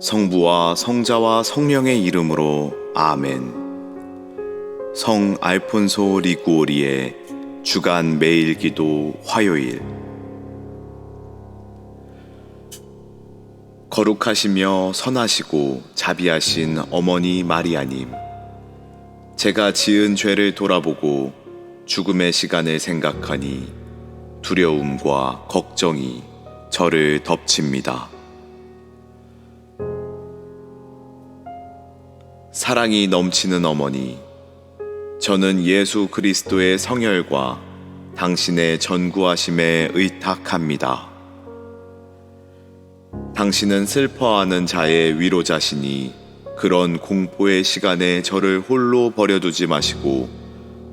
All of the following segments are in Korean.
성부와 성자와 성령의 이름으로 아멘. 성 알폰소 리구오리의 주간 매일 기도 화요일. 거룩하시며 선하시고 자비하신 어머니 마리아님. 제가 지은 죄를 돌아보고 죽음의 시간을 생각하니 두려움과 걱정이 저를 덮칩니다. 사랑이 넘치는 어머니, 저는 예수 그리스도의 성혈과 당신의 전구하심에 의탁합니다. 당신은 슬퍼하는 자의 위로자시니 그런 공포의 시간에 저를 홀로 버려두지 마시고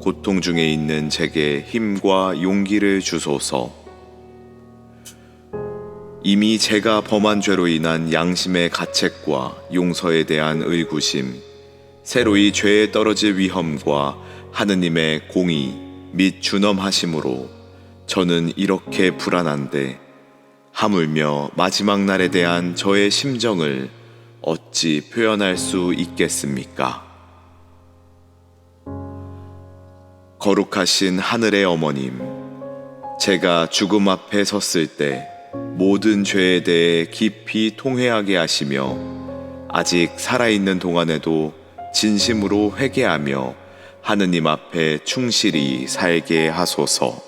고통 중에 있는 제게 힘과 용기를 주소서. 이미 제가 범한 죄로 인한 양심의 가책과 용서에 대한 의구심, 새로이 죄에 떨어질 위험과 하느님의 공의 및 준엄하심으로 저는 이렇게 불안한데 하물며 마지막 날에 대한 저의 심정을 어찌 표현할 수 있겠습니까? 거룩하신 하늘의 어머님, 제가 죽음 앞에 섰을 때 모든 죄에 대해 깊이 통회하게 하시며 아직 살아있는 동안에도 진심으로 회개하며 하느님 앞에 충실히 살게 하소서.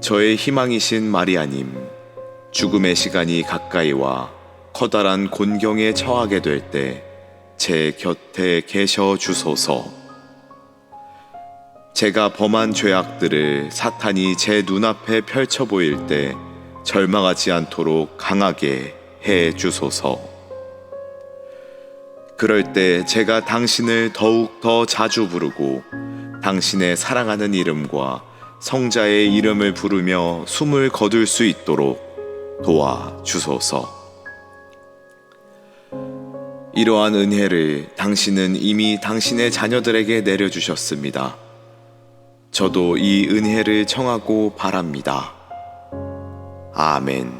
저의 희망이신 마리아님, 죽음의 시간이 가까이 와 커다란 곤경에 처하게 될 때 제 곁에 계셔 주소서. 제가 범한 죄악들을 사탄이 제 눈앞에 펼쳐 보일 때 절망하지 않도록 강하게 해 주소서. 그럴 때 제가 당신을 더욱 더 자주 부르고 당신의 사랑하는 이름과 성자의 이름을 부르며 숨을 거둘 수 있도록 도와 주소서. 이러한 은혜를 당신은 이미 당신의 자녀들에게 내려주셨습니다. 저도 이 은혜를 청하고 바랍니다. 아멘.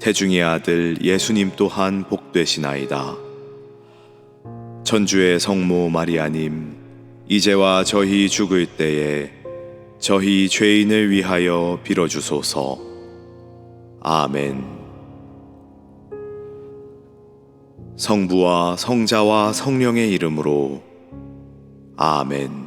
태중의 아들 예수님 또한 복되시나이다. 천주의 성모 마리아님, 이제와 저희 죽을 때에 저희 죄인을 위하여 빌어주소서. 아멘. 성부와 성자와 성령의 이름으로 아멘.